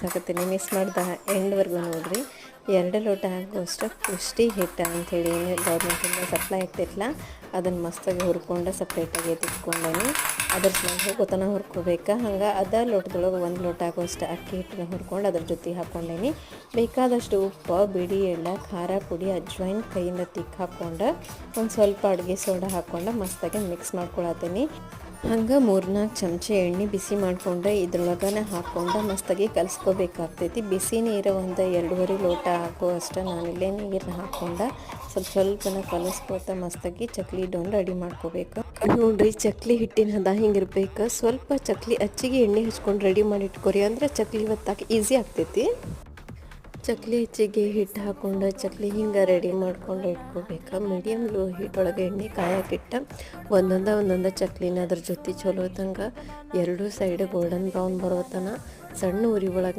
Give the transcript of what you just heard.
ಹಾಕತ್ತೀನಿ miss ಮಾಡಿದ ಎಂಡ್ವರೆಗೂ ನೋಡಿರಿ. ಎರಡು ಲೋಟ ಆಗುವಷ್ಟು ಪುಷ್ಟಿ ಹಿಟ್ಟ ಅಂಥೇಳಿ ಏನು ಗೌರ್ಮೆಂಟಿಂದ ಸಪ್ಲೈ ಆಗ್ತಿರಲ್ಲ ಅದನ್ನು ಮಸ್ತಾಗಿ ಹುರ್ಕೊಂಡು ಸಪ್ರೇಟಾಗಿ ಎತ್ತಿಟ್ಕೊಂಡೇನಿ ಅದ್ರ ಸ್ಮೆಲ್ ಗೊತ್ತನ ಹುರ್ಕೋಬೇಕು? ಹಂಗೆ ಅದ ಲೋಟದೊಳಗೆ ಒಂದು ಲೋಟ ಆಗುವಷ್ಟು ಅಕ್ಕಿ ಹಿಟ್ಟನ್ನ ಹುರ್ಕೊಂಡು ಅದ್ರ ಜೊತೆ ಹಾಕ್ಕೊಂಡೇನಿ ಬೇಕಾದಷ್ಟು ಉಪ್ಪು ಬಿಡಿ ಎಲ್ಲ ಖಾರ, ಪುಡಿ ಅಜ್ವೈನ್ ಕೈಯಿಂದ ತಿಕ್ಕ ಹಾಕ್ಕೊಂಡು ಒಂದು ಸ್ವಲ್ಪ ಅಡುಗೆ ಸೋಡಾ ಹಾಕ್ಕೊಂಡು ಮಸ್ತಾಗಿ ಮಿಕ್ಸ್ ಮಾಡ್ಕೊಳತ್ತೀನಿ. ಹಂಗೆ ಮೂರ್ನಾಲ್ಕು ಚಮಚ ಎಣ್ಣೆ ಬಿಸಿ ಮಾಡ್ಕೊಂಡು ಇದ್ರೊಳಗನೆ ಹಾಕ್ಕೊಂಡು ಮಸ್ತಾಗಿ ಕಲಿಸ್ಕೋಬೇಕಾಗ್ತೈತಿ. ಬಿಸಿ ನೀರು ಒಂದು ಎರಡೂವರೆ ಲೋಟ ಹಾಕೋ ಅಷ್ಟು ನಾನಿಲ್ಲೇ ನೀರನ್ನ ಹಾಕ್ಕೊಂಡು ಸ್ವಲ್ಪ ಸ್ವಲ್ಪನ ಕಲಿಸ್ಕೋತ ಮಸ್ತಾಗಿ ಚಕ್ಲಿ ಡೋನ್ ರೆಡಿ ಮಾಡ್ಕೋಬೇಕು. ನೋಡ್ರಿ ಚಕ್ಲಿ ಹಿಟ್ಟಿನ ಹದ ಹಿಂಗಿರ್ಬೇಕು ಸ್ವಲ್ಪ ಚಕ್ಲಿ ಅಚ್ಚಿಗೆ ಎಣ್ಣೆ ಹಚ್ಕೊಂಡು ರೆಡಿ ಮಾಡಿ ಇಟ್ಕೊರಿ ಅಂದ್ರೆ ಚಕ್ಲಿ ಒತ್ತಾಕ ಈಸಿ ಆಗ್ತೈತಿ. ಚಕ್ಲಿ ಹೆಚ್ಚಿಗೆ ಹಿಟ್ಟು ಹಾಕ್ಕೊಂಡು ಚಕ್ಲಿ ಹಿಂಗೆ ರೆಡಿ ಮಾಡ್ಕೊಂಡು ಇಟ್ಕೋಬೇಕು. ಮೀಡಿಯಮ್ ಲೋ ಹೀಟ್ ಒಳಗೆ ಎಣ್ಣೆ ಕಾಯಕ್ಕಿಟ್ಟು ಒಂದೊಂದ ಒಂದೊಂದ ಚಕ್ಲಿನ ಅದ್ರ ಜೊತೆ ಚಲೋ ತಂಗ ಎರಡೂ ಸೈಡ್ ಗೋಲ್ಡನ್ ಬ್ರೌನ್ ಬರೋತನ ಸಣ್ಣ ಉರಿ ಒಳಗೆ